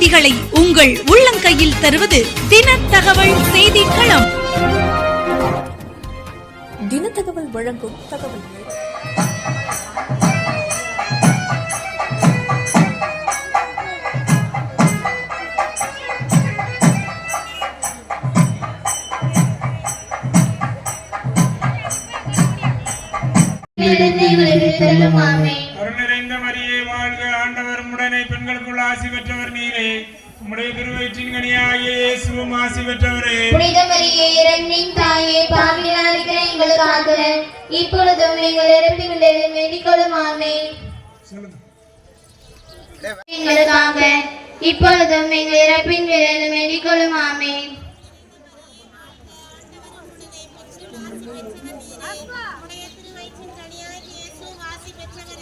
செய்திகளை உங்கள் உள்ளங்கையில் தருவது தின தகவல் செய்தி களம் தினத்தகவல் வழங்கும் தகவல் அருள் நிறைந்த மரியே வாழ்க ஆண்டவர். உடனே பெண்களுக்குள் ஆசி பெற்றவர் நீரே. உம்முடைய திருவயிற்றின் கனியாகிய இயேசுவும் ஆசி பெற்றவரே. புனித மரியே இறைவனின் தாயே பாவிகளாக இருக்கிற எங்களுக்காக இப்பொழுதும் எங்கள் இறப்பின் வேண்டிக் கொள்ளும் ஆமே எங்களுக்காக இப்பொழுதும் எங்கள் இறப்பின் வேண்டிக் கொள்ளும் ஆமே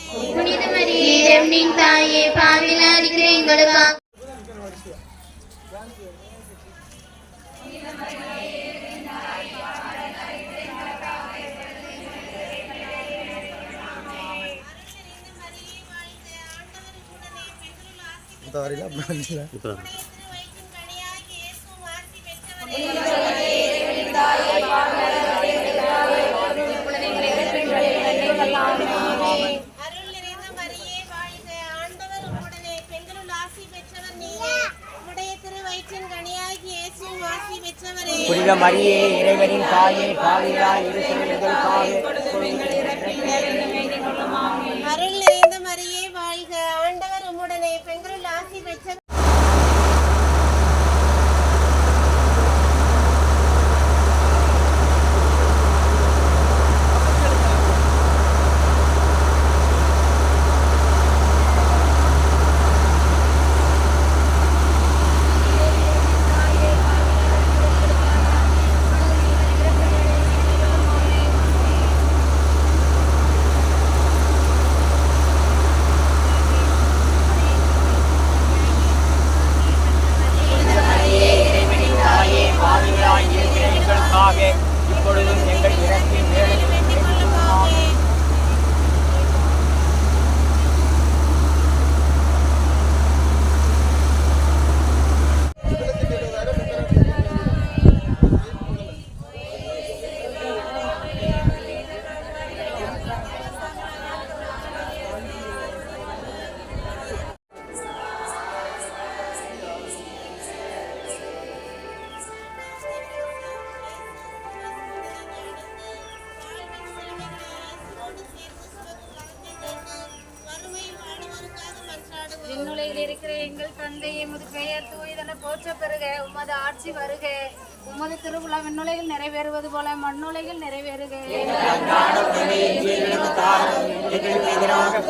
புனித மரியே இறைவனின் தாயே பாவிகளாக இருக்கிற நிறைந்த மரியே வாழ்க ஆண்டவர் உடனே பெண்களுள் ஆசி பெற்றவர் நீரே உடைய திரு வயிற்றின் கனியாகி இயேசுவும் ஆசி பெற்றவரே புனித மரியே இறைவனின் தாயே பாவிகளாய் இருக்கிற எங்களுக்காக நிறைவேறுவது போல மண்ணுலகில் நிறைவேறுக. எங்களுக்கு எதிராக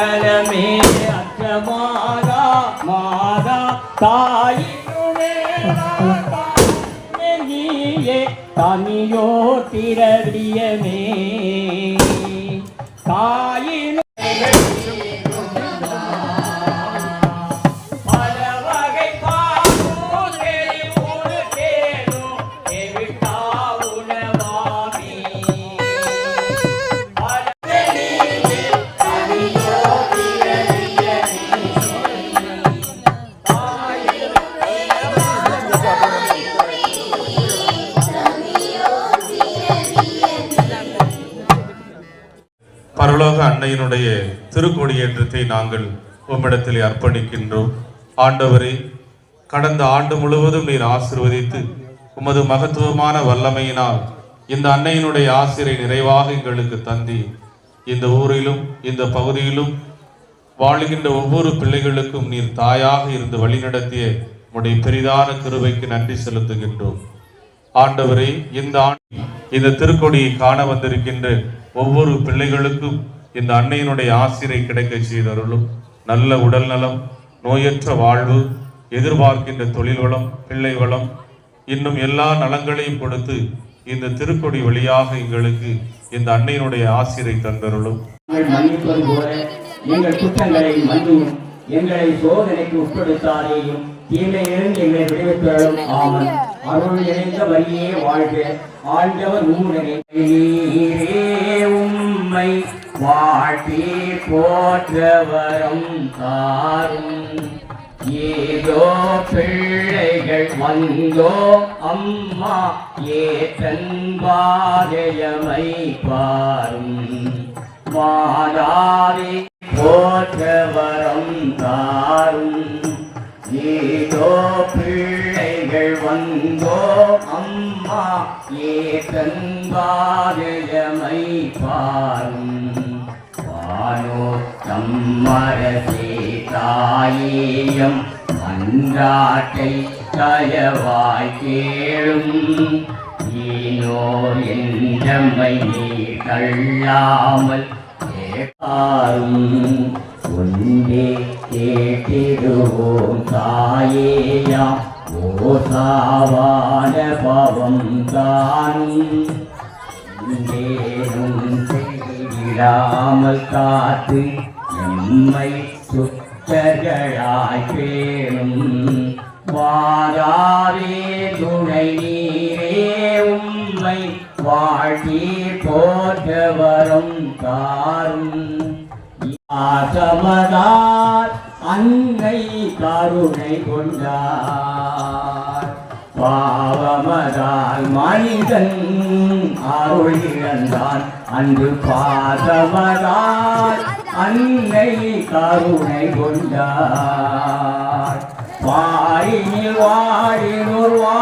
நலமே அற்ற மாதா மாதா மேலாய் தனியோ திரவியமே தா அன்னையினுடைய திருக்கொடியேற்றத்தை நாங்கள் உம்மிடத்தில் அர்ப்பணிக்கின்றோம். ஆண்டவரே கடந்த ஆண்டு முழுவதும் நீர் ஆசிர்வதித்து உமது மகத்துவமான வல்லமையினால் இந்த அன்னையினுடைய ஆசிரியை நிறைவாக எங்களுக்கு தந்தி இந்த ஊரிலும் இந்த பகுதியிலும் வாழுகின்ற ஒவ்வொரு பிள்ளைகளுக்கும் நீர் தாயாக இருந்து வழிநடத்திய உடைய பெரிதான கிருவைக்கு நன்றி செலுத்துகின்றோம். ஆண்டவரே இந்த ஆண்டு இந்த திருக்கொடியை காண வந்திருக்கின்ற ஒவ்வொரு பிள்ளைகளுக்கும் இந்த அன்னையினுடைய ஆசிரியை கிடைக்க செய்தவர்களும் நல்ல உடல் நலம் நோயற்ற வாழ்வு எதிர்பார்க்கின்ற தொழில் வளம் பிள்ளை வளம் இன்னும் எல்லா நலங்களையும் கொடுத்து இந்த திருக்கொடி வழியாக எங்களுக்கு இந்த அன்னையினுடைய ஆசிரியை தந்தருளும். மன்னிப்பது போல எங்கள் குற்றங்களை மன்னியும் எங்களை சோதனைக்கு உட்படுத்தாதேயும் தீமையிலிருந்து எங்களை விடுவித்தாலும் ஆமன். அருள் நிறைந்த வரியே வாழ்க. ஆண்டவர் ஊரே உம்மை வாழ்த்தி போற்றவரும் தாரும். ஏதோ பிள்ளைகள் வந்தோ அம்மா ஏ தன்பாகையமை பாரும். மாதாவே போற்றவரும் தாரும். ஏதோ பிள்ளைகள் வந்தோ அம்மா ஏற்றன் பாதையமை பாரும் வானோ தம்மரசே தாயேயம் அன்றாட்டை தயவாய் கேளும். ஈனோ என்றம்மை நீ தள்ளாமல் கேட்டாரும் ஒன்றே கேட்டிடுவோம் தாயேயா. ஓசாவான பவம் தானும் இங்கேனும் செய்திடாமல் காத்து நம்மை சுத்தர்களாய் பேணும் வாராவே துணை நீரேவும் நீரே உம்மை வாழ்த்தி போற்றவரும் தாரும். ஆசமதார் அன்னை கருணை கொண்டார். பாவமதால் மனிதன் அருள் இழந்தான். அன்று பாசமதால் அன்னை கருணை கொண்டார். பாரினில் வாழினோர் வா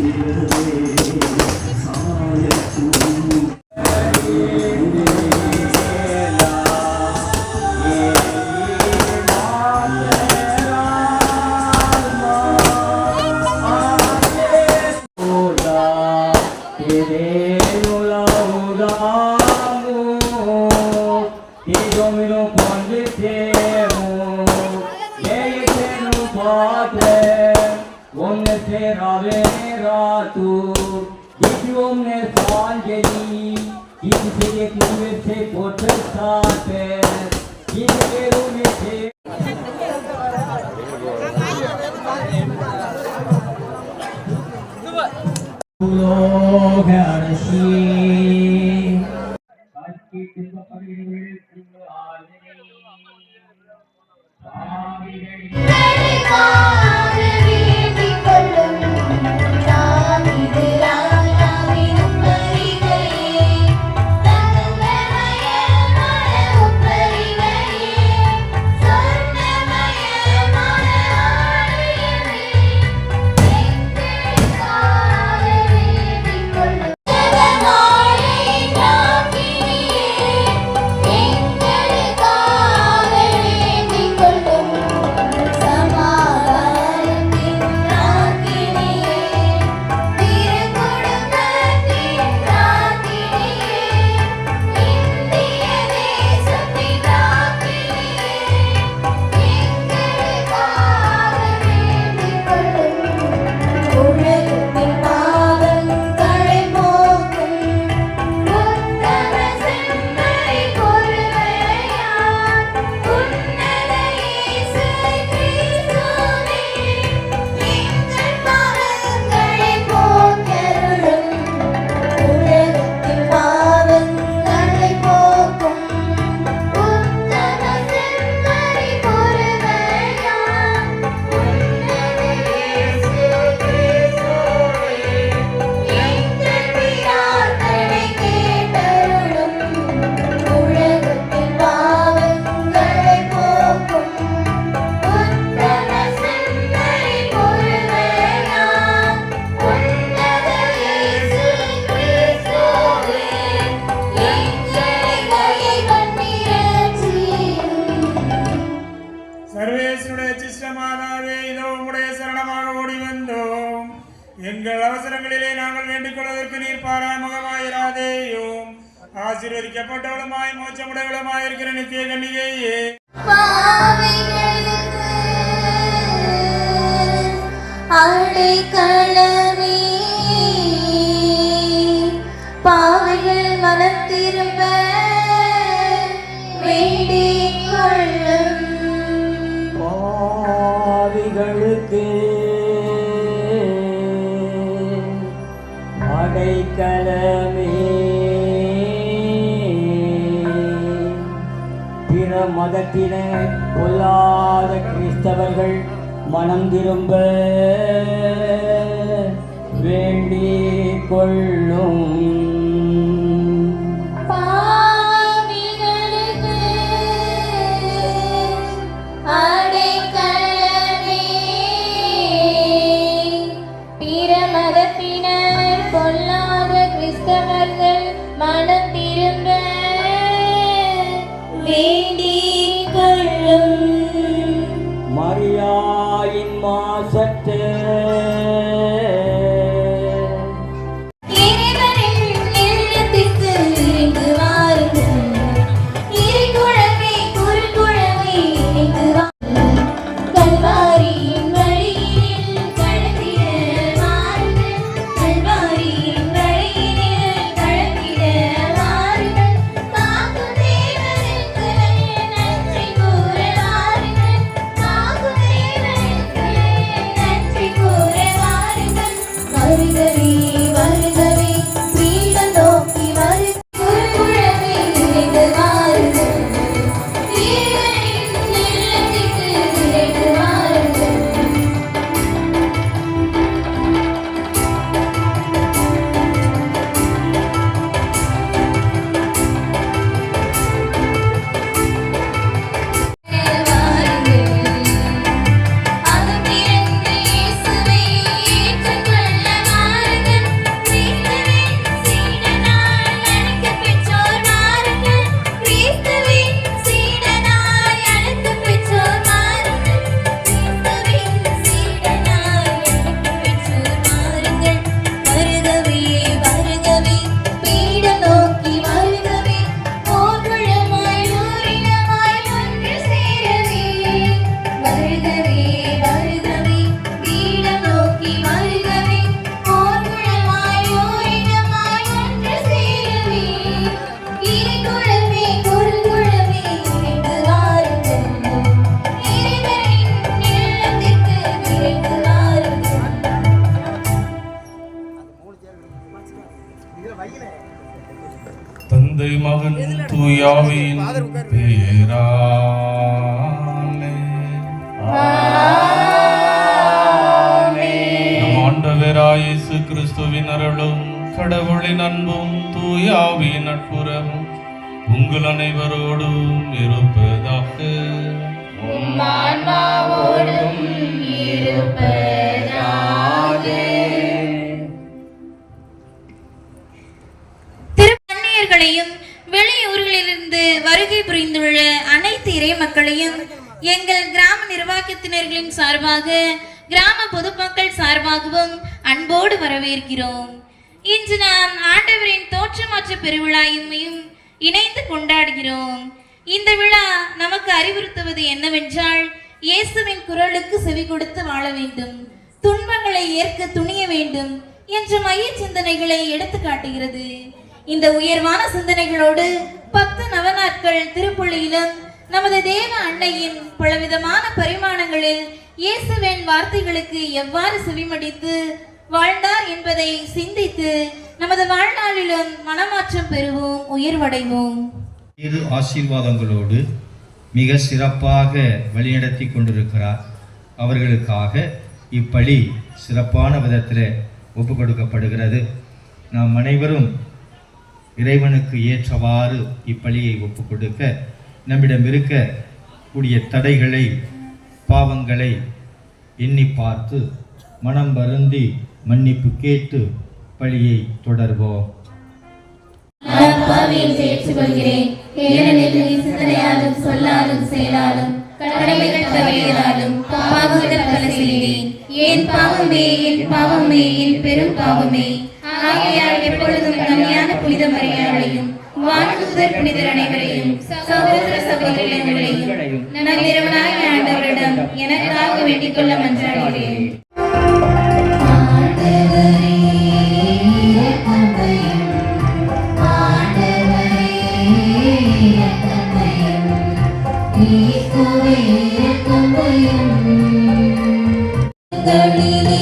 Yeah. இத்தியோம்னே சாஞ்சலி இன்சிலே குருவெற்றே போற்று சாட்டே இன்கேருமெற்றே Lord, God, I see. ஆசீர்வதிக்கப்பட்டவளுமாய் மோச்சமுடையவளுமாய் இருக்கிற நித்திய கண்ணிகையே பாவைகள் மனத்திரும்ப நேரத்திலே பொல்லாத கிறிஸ்தவர்கள் மனம் திரும்ப வேண்டிக் கொள்ளும். இயேசு கிறிஸ்துவின் அருளும் கடவுளின் அன்பும் தூயாவின் நட்புறமும் உங்கள் அனைவரோடும் இருப்பதாக வருகை அனைத்து இறை மக்களையும் எங்கள் கிராம நிர்வாகத்தினர்களின் சார்பாக கிராம பொதுமக்கள் சார்பாகவும் அன்போடு வரவேற்கிறோம். இன்று நாம் ஆண்டவரின் தோற்றமாற்ற பெருவிழாயையும் இணைந்து கொண்டாடுகிறோம். இந்த விழா நமக்கு அறிவுறுத்துவது என்னவென்றால் இயேசுவின் குரலுக்கு செவி கொடுத்து வாழ வேண்டும் துன்பங்களை ஏற்க துணிய வேண்டும் என்ற மைய சிந்தனைகளை எடுத்து காட்டுகிறது இந்த உயர்வான சிந்தனைகளோடு பத்து நவநாட்கள் திருப்புள்ளியிலும் நமது தேவ அன்னையின் பலவிதமான பரிமாணங்களில் இயேசுவின் வார்த்தைகளுக்கு எவ்வாறு செவிமடித்து வாழ்ந்தார் என்பதை சிந்தித்து நமது வாழ்நாளிலும் மனமாற்றம் பெறுவோம் உயர்வடைவோம். இரு ஆசீர்வாதங்களோடு மிக சிறப்பாக வழிநடத்தி கொண்டிருக்கிறார். அவர்களுக்காக இப்பலி சிறப்பான விதத்தில் ஒப்பு கொடுக்கப்படுகிறது நாம் அனைவரும் இறைவனுக்கு ஏற்றவாறு இப்பலியை ஒப்பு கொடுக்க நம்மிடம் இருக்க கூடிய தடைகளை பாவங்களை எண்ணி பார்த்து மனம் வருந்தி மன்னிப்பு கேட்டு பழியை தொடர்வோம். சொல்லாலும் செயலாலும் கடமைகள் தவறியதாலும் பாவங்கள் பல செய்தேன் என் பாவமே என் பாவமே என் பெரும் பாவமே. ஆகையால் எப்பொழுதும் கல்யாண புனித மரியாதையும் வானதூதர் புனிதர் அனைவரையும் சகோதர சகோதரிகளையும் நன்னிரவனாய ஆண்டவரிடம் எனக்காக வேண்டிக் கொள்ள மன்றாடுகிறேன் கடவுளுக்கு